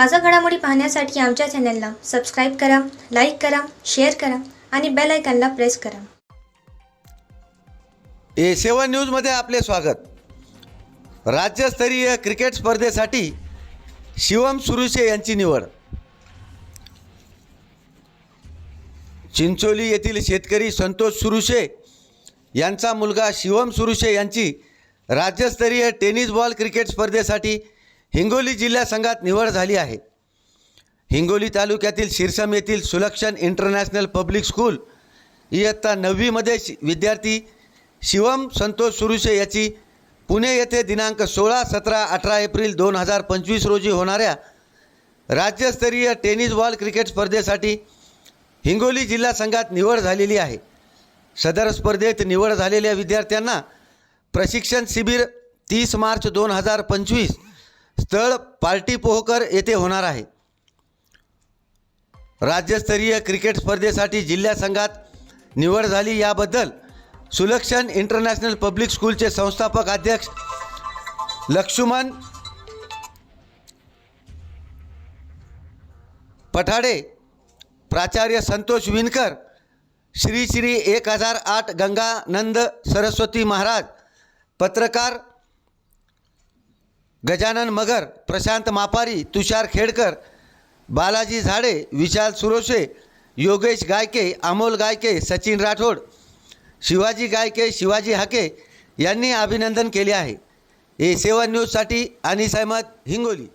ताजा घडामोडी पाहण्यासाठी आमच्या चॅनलला सबस्क्राईब करा लाईक करा शेअर करा आणि बेल आयकॉनला प्रेस करा. ए सेवन न्यूजमध्ये आपले स्वागत. राज्यस्तरीय क्रिकेट स्पर्धेसाठी शिवम सुरुशे यांची निवड. चिंचोली येथील शेतकरी संतोष सुरुशे यांचा मुलगा शिवम सुरुशे यांची राज्यस्तरीय टेनिस बॉल क्रिकेट स्पर्धेसाठी हिंगोली जिल्हा संघात निवड झाली आहे. हिंगोली तालुक्यातील शिरसम येथील सुलक्षण इंटरनॅशनल पब्लिक स्कूल इयत्ता नववीमध्ये शि विद्यार्थी शिवम संतोष सुरुशे याची पुणे येथे दिनांक सोळा सतरा अठरा एप्रिल दोन हजार पंचवीस रोजी होणाऱ्या राज्यस्तरीय टेनिस बॉल क्रिकेट स्पर्धेसाठी हिंगोली जिल्हा संघात निवड झालेली आहे. सदर स्पर्धेत निवड झालेल्या विद्यार्थ्यांना प्रशिक्षण शिबिर तीस मार्च दोन हजार पंचवीस स्थळ पार्टी पोहकर येथे होणार आहे. राज्यस्तरीय क्रिकेट स्पर्धेसाठी जिल्हा संघात निवड झाली याबद्दल सुलक्षण इंटरनॅशनल पब्लिक स्कूलचे संस्थापक अध्यक्ष लक्ष्मण पठाडे प्राचार्य संतोष विनकर श्री श्री एक हजार आठ गंगानंद सरस्वती महाराज पत्रकार गजानन मगर प्रशांत मापारी तुषार खेडकर बालाजी झाडे विशाल सुरोशे योगेश गायके अमोल गायके सचिन राठोड शिवाजी गायके शिवाजी हाके यांनी अभिनंदन केले आहे. ए सेवन न्यूजसाठी अनिस अहमद हिंगोली.